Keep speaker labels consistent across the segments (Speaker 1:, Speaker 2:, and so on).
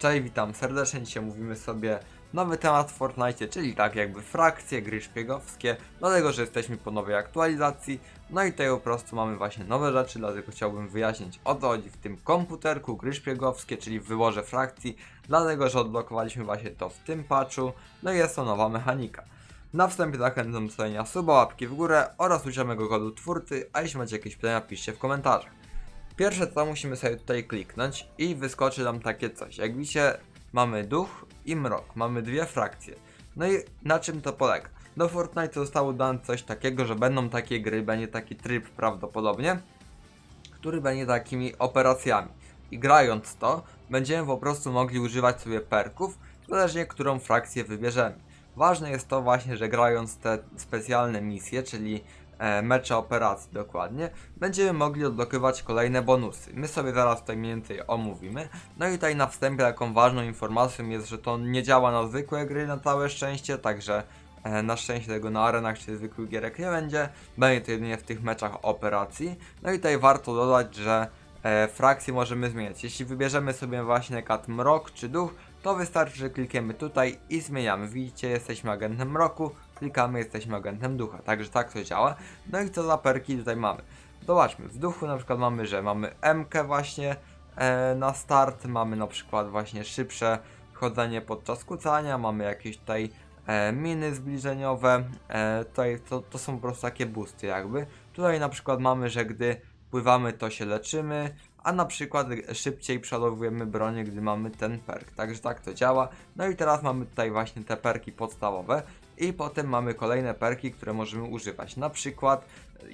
Speaker 1: Cześć, witam serdecznie. Dzisiaj mówimy sobie nowy temat w Fortnite, czyli tak jakby frakcje, gry szpiegowskie, dlatego że jesteśmy po nowej aktualizacji. No i tutaj po prostu mamy właśnie nowe rzeczy, dlatego chciałbym wyjaśnić o co chodzi w tym komputerku, gry szpiegowskie, czyli w wyborze frakcji, dlatego że odblokowaliśmy właśnie to w tym patchu, no i jest to nowa mechanika. Na wstępie zachęcam do stawienia suba, łapki w górę oraz użycia kodu twórcy, a jeśli macie jakieś pytania, piszcie w komentarzach. Pierwsze co musimy sobie tutaj kliknąć i wyskoczy nam takie coś. Jak widzicie mamy duch i mrok, mamy dwie frakcje. No i na czym to polega? Do Fortnite zostało dane coś takiego, że będą takie gry, będzie taki tryb prawdopodobnie, który będzie takimi operacjami. I grając to, będziemy po prostu mogli używać sobie perków, zależnie którą frakcję wybierzemy. Ważne jest to właśnie, że grając te specjalne misje, czyli e, mecze operacji dokładnie, będziemy mogli odblokować kolejne bonusy. My sobie zaraz tutaj mniej więcej omówimy. No i tutaj na wstępie taką ważną informacją jest, że to nie działa na zwykłe gry na całe szczęście, także e, na szczęście tego na arenach czy zwykłych gierek nie będzie. Będzie to jedynie w tych meczach operacji. No i tutaj warto dodać, że e, frakcje możemy zmieniać. Jeśli wybierzemy sobie właśnie kat mrok czy duch, to wystarczy, że klikniemy tutaj i zmieniamy. Widzicie, jesteśmy agentem mroku, klikamy, jesteśmy agentem ducha. Także tak to działa. No i co za perki tutaj mamy? Zobaczmy, w duchu na przykład mamy, że mamy MK właśnie e, na start, mamy na przykład właśnie szybsze chodzenie podczas kucania, mamy jakieś tutaj e, miny zbliżeniowe, e, tutaj to, to są po prostu takie boosty jakby. Tutaj na przykład mamy, że gdy pływamy to się leczymy, a na przykład szybciej przelowujemy bronię, gdy mamy ten perk. Także tak to działa. No i teraz mamy tutaj właśnie te perki podstawowe i potem mamy kolejne perki, które możemy używać. Na przykład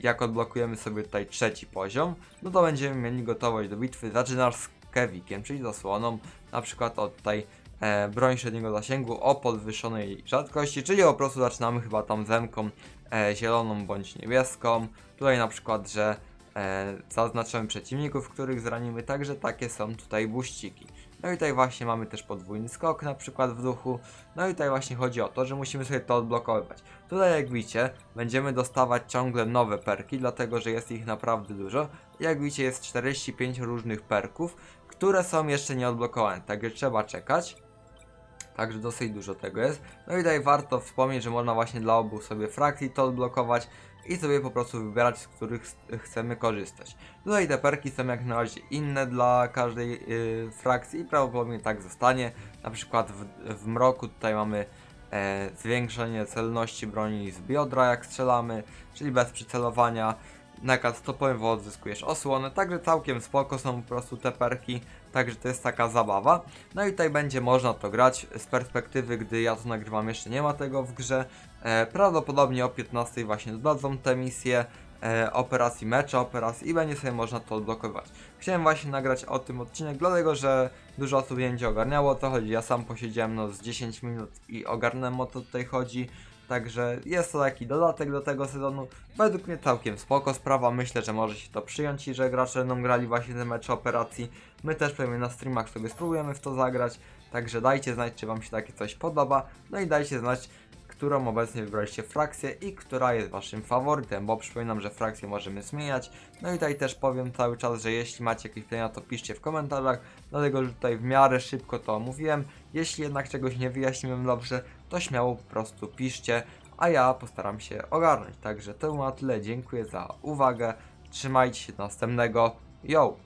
Speaker 1: jak odblokujemy sobie tutaj trzeci poziom, no to będziemy mieli gotowość do bitwy. Zaczynasz z Kevikiem, czyli zasłoną, na przykład od tutaj e, broń średniego zasięgu o podwyższonej rzadkości, czyli po prostu zaczynamy chyba tam zemką e, zieloną bądź niebieską. Tutaj na przykład, że e, zaznaczamy przeciwników, których zranimy, także takie są tutaj buściki. No i tutaj właśnie mamy też podwójny skok na przykład w duchu. No i tutaj właśnie chodzi o to, że musimy sobie to odblokowywać. Tutaj jak widzicie, będziemy dostawać ciągle nowe perki, dlatego że jest ich naprawdę dużo. Jak widzicie jest 45 różnych perków, które są jeszcze nie odblokowane, także trzeba czekać. Także dosyć dużo tego jest. No i tutaj warto wspomnieć, że można właśnie dla obu sobie frakcji to odblokować i sobie po prostu wybierać, z których chcemy korzystać. Tutaj te perki są jak na razie inne dla każdej yy, frakcji i prawdopodobnie tak zostanie. Na przykład w, w mroku tutaj mamy e, zwiększenie celności broni z biodra jak strzelamy, czyli bez przycelowania. Nakaz stopowy odzyskujesz osłonę, także całkiem spoko są po prostu te perki, także to jest taka zabawa. No i tutaj będzie można to grać z perspektywy, gdy ja to nagrywam, jeszcze nie ma tego w grze. E, prawdopodobnie o 15 właśnie dodadzą te misje e, operacji mecze, operacji i będzie sobie można to odblokować. Chciałem właśnie nagrać o tym odcinek, dlatego że dużo osób nie będzie ogarniało o co chodzi. Ja sam posiedziałem no z 10 minut i ogarnąłem o co tutaj chodzi. Także jest to taki dodatek do tego sezonu. Według mnie całkiem spoko sprawa. Myślę, że może się to przyjąć i że gracze będą grali właśnie te mecze operacji. My też pewnie na streamach sobie spróbujemy w to zagrać. Także dajcie znać, czy Wam się takie coś podoba. No i dajcie znać, którą obecnie wybraliście frakcję i która jest Waszym faworytem, bo przypominam, że frakcje możemy zmieniać. No i tutaj też powiem cały czas, że jeśli macie jakieś pytania, to piszcie w komentarzach, dlatego że tutaj w miarę szybko to omówiłem. Jeśli jednak czegoś nie wyjaśniłem dobrze, to śmiało po prostu piszcie, a ja postaram się ogarnąć. Także to na tyle, dziękuję za uwagę, trzymajcie się do następnego, yo!